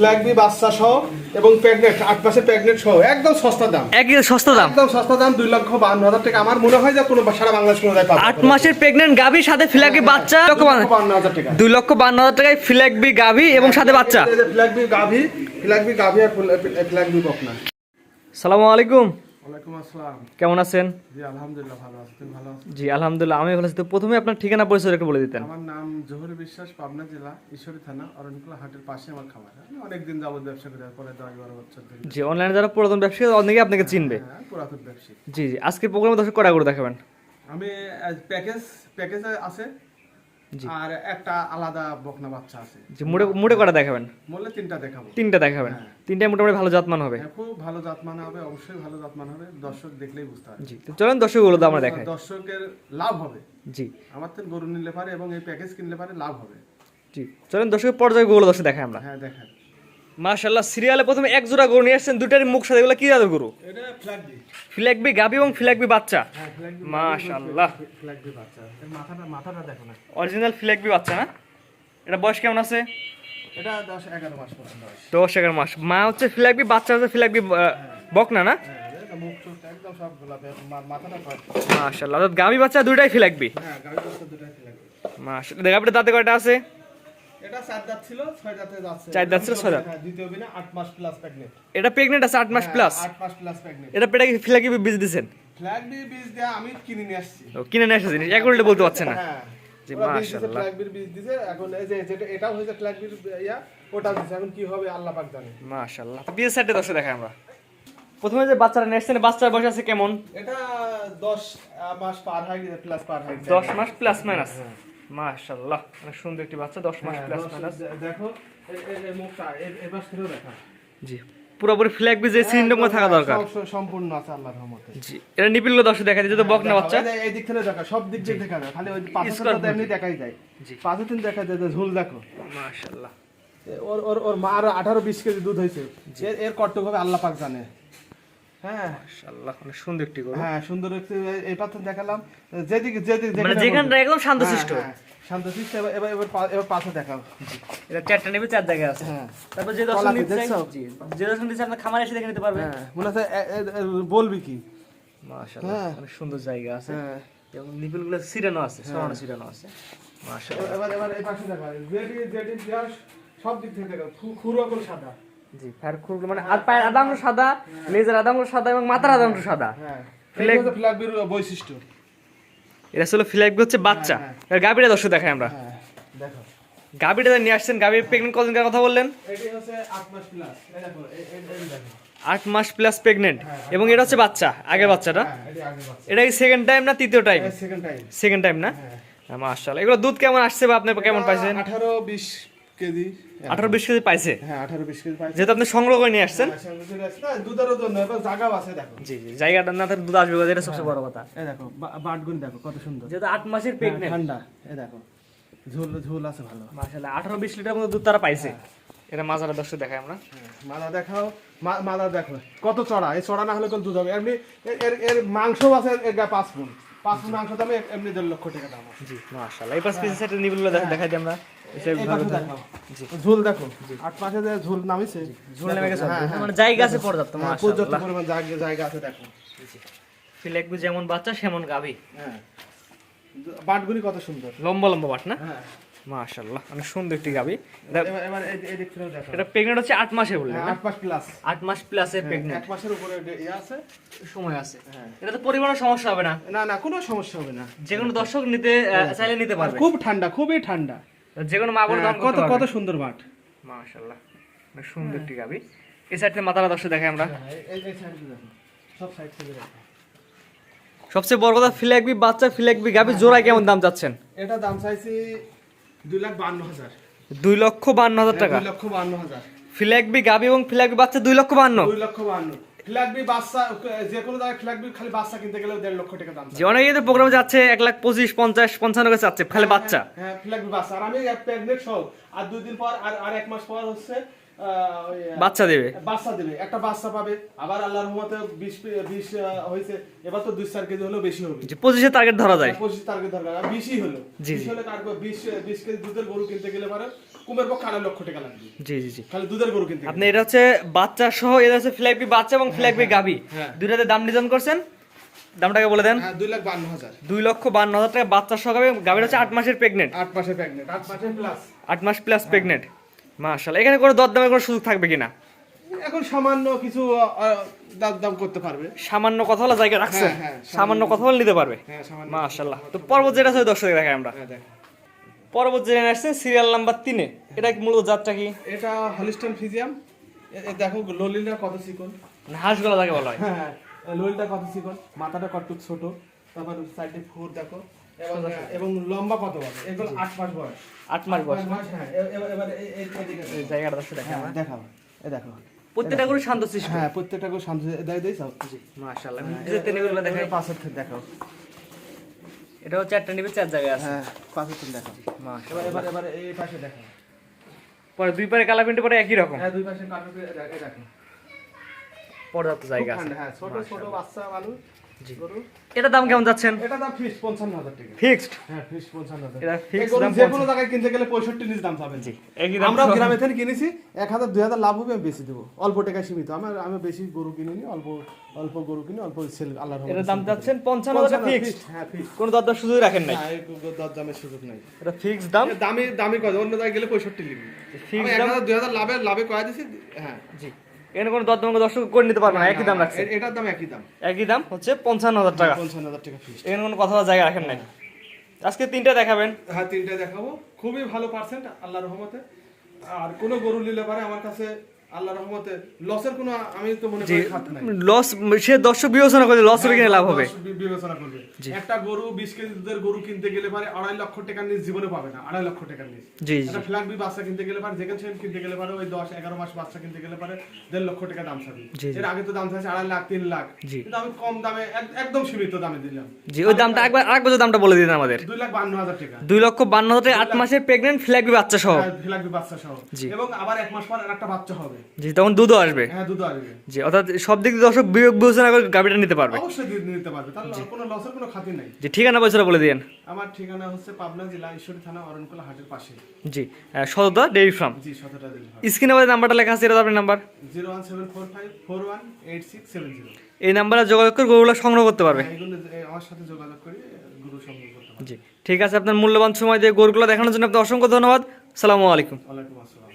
লাগবি বাচ্চা সহ এবং প্যাগনেট আট মাসের প্রেগনেন্ট সহ একদম সস্তা দাম। একদম সস্তা দাম। একদম সস্তা দাম দুই লক্ষ বান্ন হাজার টাকা। আমার মনে হয় যে কোনো সারা বাংলাদেশ কোনো জায়গায় আট মাসের প্রেগনেন্ট গাভি সাথে ফিলাকি বাচ্চা লক্ষ বান্ন- হাজার টাকা। দুই লক্ষ বান্ন হাজার টাকায় ফিলাকবি গাভী এবং সাথে বাচ্চা। ফিলাকবি গাভি ফিলাকবি গাভি আর ফ্ল্যাগবি বকনা সালামু আলাইকুম। কেমন আছেন? জি আলহামদুলিল্লাহ ভালো আছি। ভালো আছো? জি আলহামদুলিল্লাহ আমি ভালো আছি। তো প্রথমে আপনার ঠিকানা পরিচয় একটু বলে দিতেন। আমার নাম জহুর বিশ্বাস পাবনা জেলা ঈশ্বরী থানা অরণকুলা হাটের পাশে আমার খামার। আমি অনেকদিন যাবত ব্যবসা করে পরে দশ বারো বছর ধরে। জি অনলাইনে যারা পুরাতন ব্যবসায়ী অনেকে আপনাকে চিনবে। হ্যাঁ পুরাতন ব্যবসায়ী। জি জি আজকে প্রোগ্রামে দর্শক কটা করে দেখাবেন? আমি প্যাকেজ প্যাকেজ আছে। আর একটা আলাদা বকনা বাচ্চা আছে। যে মুড়ে মুড়ে কটা দেখাবেন? বললে তিনটা দেখাবো। তিনটা দেখাবেন। তিনটা মোটামুটি ভালো জাতমান হবে। হ্যাঁ, খুব ভালো জাতমান হবে অবশ্যই ভালো জাতমান হবে। দর্শক দেখলেই বুঝতে পারবে। জি তো চলেন দর্শকগুলো তো আমরা দেখাই। দর্শকের লাভ হবে। জি। আমার তো গরু নিলে পারে এবং এই প্যাকেজ কিনলে পারে লাভ হবে। জি চলেন দর্শকের পর্যায়গুলো দর্শক দেখাই আমরা। হ্যাঁ দেখেন মাশাল্লাহ সিরিয়ালে প্রথমে এক জোড়া গরু নিয়ে আসছেন দুটারই মুখ সাথে এগুলো কি জাতের গরু এটা ফ্ল্যাগ দি ফিলাকবি গাবি এবং ফিলাকবি বাচ্চা? হ্যাঁ মাশাল্লাহ ফ্ল্যাগ বাচ্চা। এর মাথাটা মাথাটা দেখো না। অরিজিনাল ফিলাকবি বাচ্চা না? এটা বয়স কেমন আছে? এটা দশ এগারো মাস মা হচ্ছে ফিলাকবি বাচ্চা হচ্ছে ফিলাকবি বকনা না? হ্যাঁ মা- মাথাটা কয় মাশাল্লাহ গাবি বাচ্চা হ্যাঁ দুটাই ফ্ল্যাগ দি মাশাল্লাহ দেখা আপনি দাঁতে কয়টা আছে? এটা চার দাঁত ছিল ছয় দাঁতে যাচ্ছে চার দাঁত ছিল, ছয় দাঁত। হ্যাঁ দ্বিতীয় বিনা আট মাস প্লাস প্রেগনেন্ট এটা প্রেগনেন্ট আছে আট মাস প্লাস আট মাস প্লাস প্রেগনেন্ট এটা পেটা ফিলাকবি বীজ দিছেন? ফ্ল্যাগ বীজ দেয়া আমি কিনে নিয়ে আসছি। ও, কিনে নিয়ে আসছে এক উল্টে বলতে পারছে না। হ্যাঁ জি, ওরা বীজ দিছে, মাশাআল্লাহ। ফ্ল্যাগ বীজ দিছে এখন এই যে যেটা এটাও হয়েছে ফ্ল্যাগ ইয়া ওটা দিছে এখন কি হবে আল্লাহ পাক জানে। মাশাল্লাহ তো বিয়ের সাইডে দর্শক দেখাই আমরা। প্রথমে যে বাচ্চারা নিয়ে আসছেন বাচ্চার বয়স আছে কেমন? এটা দশ আহ, মাস পার হয়ে গেছে প্লাস পার হয়ে গেছে। মাস প্লাস মাইনাস মাশাল্লাহ অনেক সুন্দর একটি বাচ্চা দশ মাস হ্যাঁ, প্লাস মাইনাস দেখো এ- এ- মুখটা এবার দেখা। জি পুরোপুরি ফ্ল্যাগ বীজ থাকা দরকার। সব- সব সম্পূর্ণ আছে আল্লাহর রহমতে। জি এটা দর্শক দেখা যায় যেহেতু বকনা বাচ্চা। এই দিক থেকে দেখা সব দিক দিয়ে দেখা যায় খালি ওই তো এমনি দেখাই যায়। জি। দিন দেখা যায় যে ঝুল দেখো। মাশাল্লাহ এ- ওর ওর ওর মার আঠারো বিশ কেজি দুধ হয়েছে। এর এর কর্তব্য হবে আল্লাহ পাক জানে। হ্যাঁ। মাশাল্লাহ অনেক সুন্দর একটি গরু। হ্যাঁ সুন্দর একটু এই- এই দেখালাম। যেদিকে যেদিকে মানে যেখানে একদম শান্তশিষ্ট। হ্যাঁ, হ্যাঁ, শান্তশিষ্ট এবার এবার এবার পাশে দেখাও এটা চারটা নেবে চার জায়গায় আছে। হ্যাঁ। তারপর যে দর্শন কলাতে নিতে চাই দেখছ? জি যে দর্শন দিচ্ছে আপনার খামারে এসে দেখে নিতে পারবে। হ্যাঁ মনে হচ্ছে এ- এ- এ- বলবি কি? হ্যাঁ। অনেক সুন্দর জায়গা আছে। হ্যাঁ। এবং নিপিলগুলো সিরানো আছে সরানো সিরানো আছে। এবার এবার এই পাশে সব দিক থেকে দেখা সাদা। জি ফ্যার খুরগুলো মানে আর পায়ের আদাঙ্গ সাদা লেজের আদাঙ্গ সাদা এবং মাথার আদাঙ্গ সাদা। হ্যাঁ flag বির বৈশিষ্ট্য। এটা আসলে ফ্ল্যাগ হচ্ছে বাচ্চা। হ্যাঁ, এর গাবিটা দর্শক দেখাই আমরা। হ্যাঁ দেখো। গাবিটা নিয়ে আসছেন গাবির প্রেগনেন্ট কদিন কথা বললেন? আট মাস প্লাস প্রেগনেন্ট এবং এটা হচ্ছে বাচ্চা আগের বাচ্চাটা। হ্যাঁ এটি কি সেকেন্ড টাইম না তৃতীয় time second time second time না? মাশাআল্লাহ। এগুলো দুধ কেমন আসছে বা আপনি কেমন পাইছেন? আঠারো বিশ কেজি? আঠারো বিশ কেজি পাইছে? হ্যাঁ আঠারো বিশ কেজি পাইছে। যেহেতু আপনি সংগ্রহ করে নিয়ে আসছেন। হ্যাঁ, দুধেরও জন্য এবার জায়গাও আছে দেখো। জি জি জায়গাটা না তার দুধ আসবে এটা সবচেয়ে বড় কথা। এই দেখো বাটগুন দেখো কত সুন্দর। যেহেতু আট মাসের হ্যাঁ, প্রেগনেন্ট ঠান্ডা। এই দেখো ঝোল ঝোল আছে ভালো। মাশাআল্লাহ আঠারো বিশ লিটার মতো দুধ তারা পাইছে। এটা মাজারা দর্শক দেখাই আমরা। মালা দেখাও। মা- মালা দেখো কত চড়া। এই চড়া না হলে কোন দুধ হবে। এমনি এর- মাংস আছে এর গায়ে পাঁচ গুণ পাঁচ গুণ মাংস দামে এমনি দেড় লক্ষ টাকা দাম জি মাশাআল্লাহ। এই পাশ পিছের সাইডে নিবিলগুলো দেখাই দিই আমরা। এটা এই ভালো পাশে দেখাই। দেখাও। ঝোল দেখো। আট পাশে যে ঝোল নামিছে ঝুল নেমে গেছে। হ্যাঁ। মানে জায়গা আছে পর্যাপ্ত পর্যাপ্ত পরিমাণ জায়গা জায়গা আছে দেখো। ফিলেকবি যেমন বাচ্চা সেমন গাভী। হ্যাঁ। বাটগুলি কত সুন্দর। লম্বা লম্বা বাট না? হ্যাঁ। মাশাআল্লাহ অনেক সুন্দর একটি গাভী এবার এই- থেকেও দেখো। এটা প্রেগনেন্ট হচ্ছে আট মাসে বললেন হ্যাঁ, না? আট মাস প্লাস আট মাস প্লাসের প্রেগনেন্ট এক মাসের উপরে ইয়ে আছে। সময় আছে। হ্যাঁ। এটা তো পরিমাণের সমস্যা হবে না? না না কোনো সমস্যা হবে না। যে কোনো দর্শক নিতে চাইলে নিতে পারবে। খুব ঠান্ডা খুবই ঠান্ডা। যে কোনো মা বলে হ্যাঁ, কত কত সুন্দর বাট মাশাআল্লাহ অনেক সুন্দর একটি গাভী এই সাইড মাথাটা দর্শক দেখাই আমরা। হ্যাঁ, এই এই সাইড দেখো। সব সাইড থেকে দেখো। সবচেয়ে বড় কথা ফিলাকবি বাচ্চা ফিলাকবি গাবি জোড়ায় কেমন দাম চাচ্ছেন? এটা দাম চাইছি দুই লাখ বান্ন হাজার। দুই লক্ষ বান্ন হাজার টাকা? দুই লক্ষ বান্ন হাজার। ফিলাকবি গাভী এবং ফিলাকবি বাচ্চা দুই লক্ষ বান্ন দুই লক্ষ বান্ন ফ্ল্যাগবি বাচ্চা যে কোনো জায়গায় ফ্ল্যাগবি খালি বাচ্চা কিনতে গেলে দেড় লক্ষ টাকা দাম যে অনেকে তো প্রোগ্রামে যাচ্ছে এক লাখ পঁচিশ পঞ্চাশ পঞ্চান্ন যাচ্ছে খালি বাচ্চা। হ্যাঁ ফ্ল্যাগবি বাচ্চা। আর আমি প্রেগনেন্ট সহ আর দুই দিন পর আর আর এক মাস পর হচ্ছে বাচ্চা দেবে। বাচ্চা দেবে। একটা বাচ্চা পাবে। আবার আল্লাহর রহমতে বিশ বিশ হয়েছে। এবার তো দুই চার কেজি হলেও বেশি হবে। যে পঁচিশের টার্গেট ধরা যায়। পঁচিশ তারিখে দরকার আর বিশই হলো। জি, বিশ জি। হলে কার বিশ বিশ কেজি দুধের গরু কিনতে গেলে পারে? কুমের পক্ষে আড়াই লক্ষ টাকা লাগবে। জি জি জি। খালি দুধের গরু কিনতে আপনি এটা হচ্ছে বাচ্চা সহ এটা হচ্ছে ফ্ল্যাগবি বাচ্চা এবং ফ্ল্যাগবি গাবি। দুইটাতে দাম নির্ধারণ করছেন? দামটাকে বলে দেন। হ্যাঁ দুই লাখ বান্ন হাজার। দুই লক্ষ বান্ন হাজার টাকা বাচ্চা সহ গাবি গাবিটা হচ্ছে আট মাসের প্রেগনেন্ট আট মাসে প্রেগনেন্ট আট মাসে প্লাস আট মাস প্লাস প্রেগনেন্ট মাশাআল্লাহ এখানে কোনো দরদামের কোনো সুযোগ থাকবে কিনা? এখন সামান্য কিছু আহ, দাম দাম করতে পারবে। সামান্য কথা বলা জায়গা রাখছে? হ্যাঁ, হ্যাঁ, সামান্য কথা বলে নিতে পারবে? হ্যাঁ সামান্য মাশাআল্লাহ তো পরবর্তী যেটা আছে দর্শক দেখাই আমরা। আসছে সিরিয়াল নাম্বার তিনে এটা মূলত জাতটা কি? এটা হলিস্টন ফিজিয়াম দেখো ললিলটা কত চিকন। না, হাঁসগুলো যাকে বলা হয়। হ্যাঁ কত চিকন। মাথাটা কত ছোট তারপর সাইডে ফুট দেখো। এবং লম্বা কত বড়? এগুলো আট মাস বয়স। আট মাস বয়স। হ্যাঁ এবারে এই- এই- এই জায়গাটা দেখাই হ্যাঁ দেখাও এ দেখো। প্রত্যেকটা করে শান্ত সৃষ্টি। হ্যাঁ প্রত্যেকটা করে শান্ত দেয় দেয় সব মাশাআল্লাহ। যে তেনেগুলো দেখাই। পাশের থেকে দেখাও। এটা হচ্ছে একটা নিবে চার জায়গায় আছে। হ্যাঁ পাশের থেকে দেখাও। মাশাআল্লাহ। এবার এবার এই পাশে দেখাও। পরে দুই পারে কালা প্রিন্টে পরে একই রকম। হ্যাঁ দুই পাশে এ দেখো। পর্যাপ্ত জায়গা আছে। হ্যাঁ ছোট ছোট বাচ্চা মানুষ। এটার দাম কেমন যাচ্ছেন? এটা দাম ফিক্স পঞ্চান্ন হাজার টাকা। ফিক্সড হ্যাঁ ফিক্স পঞ্চান্ন হাজার এটা এই fixed গরু দাম যে কোনো জায়গায় কিনতে গেলে পঁয়ষট্টি নিচ দাম পাবেন। জি আমরাও গ্রামে থেকে কিনেছি এক হাজার দুই হাজার লাভ হবে আমি বেশি দেবো। অল্প টাকায় সীমিত। আমার আমি বেশি গরু কিনিনি অল্প অল্প গরু কিনি অল্প সেল আল্লাহর এটার দাম যাচ্ছেন পঞ্চান্ন হাজার ফিক্সড হ্যাঁ ফিক্স কোনো দরদার সুযোগ রাখেন নাই? এই দর দামের সুযোগ নাই। এটা ফিক্সড দাম? দামি দামি কত অন্য জায়গায় গেলে পঁয়ষট্টি লিখবি Fixed আমি এক দাম? হাজার দুই হাজার লাভে লাভে কয়া দিছি হ্যাঁ। জি। এখানে কোনো দরদাম দর্শক করে নিতে পারবে না একই দাম রাখছে। এটার দাম একই দাম। একই দাম হচ্ছে পঞ্চান্ন হাজার টাকা। পঞ্চান্ন হাজার টাকা ফিক্স এখানে কোনো কথা জায়গা রাখেন নাই। আজকে তিনটা দেখাবেন। হ্যাঁ তিনটে দেখাবো। খুবই ভালো পার্সেন্ট আল্লাহ রহমতে। আর কোনো গরু নিলে পারে আমার কাছে আল্লাহ রহমতে লসের কোনো আমি তো মনে করি লস সে দর্শক বিবেচনা করে লস হবে কিনা লাভ হবে। বিবেচনা করবে। একটা গরু বিশ কেজি দুধের গরু কিনতে গেলে পারে আড়াই লক্ষ টাকার নিচ জীবনে পাবে না আড়াই লক্ষ টাকার নিচ। জি জি। একটা ফ্ল্যাগ বি বাচ্চা কিনতে গেলে পারে যেখানে সেখানে কিনতে গেলে পারে ওই দশ এগারো মাস বাচ্চা কিনতে গেলে পারে দেড় লক্ষ টাকা দাম চাবি জি, জি। এর আগে তো দাম চাইছে আড়াই লাখ তিন লাখ। কিন্তু আমি কম দামে একদম সীমিত দামে দিলাম। জি ওই দামটা একবার দামটা বলে দিন আমাদের। দুই লাখ বান্ন হাজার টাকা। দুই লক্ষ বান্ন হাজার টাকা আট মাসের প্রেগনেন্ট ফ্ল্যাগ বাচ্চা সহ। ফ্ল্যাগ বি বাচ্চা সহ। এবং আবার এক মাস পর একটা বাচ্চা হবে। জি তখন দুধও আসবে। হ্যাঁ দুধ আসবে। জি অর্থাৎ সব দিক দিয়ে দর্শক বিবেক বিবেচনা করে গাড়িটা নিতে পারবে। অবশ্যই দুধ নিতে পারবে কোনো লসের কোনো খাতির নাই। জি ঠিকানা পয়সাটা বলে দিন আমার ঠিকানা হচ্ছে পাবনা জেলা ঈশ্বরী থানা অরণকুলা হাটের পাশে। জি সততা ডেইরি ফার্ম। জি সতেরোটা দিন স্ক্রিনে আমাদের নাম্বারটা লেখা আছে এটা আপনার number. Zero one seven four five four one eight six seven zero. এই নাম্বারে যোগাযোগ করে গরুগুলো সংগ্রহ করতে পারবে। আমার সাথে যোগাযোগ করে গুরু সংগ্রহ করতে পারবে। জি ঠিক আছে আপনার মূল্যবান সময় দিয়ে গরুগুলো দেখানোর জন্য আপনার অসংখ্য ধন্যবাদ। সালামু আলাইকুম। ওয়ালাইকুম আসসালাম।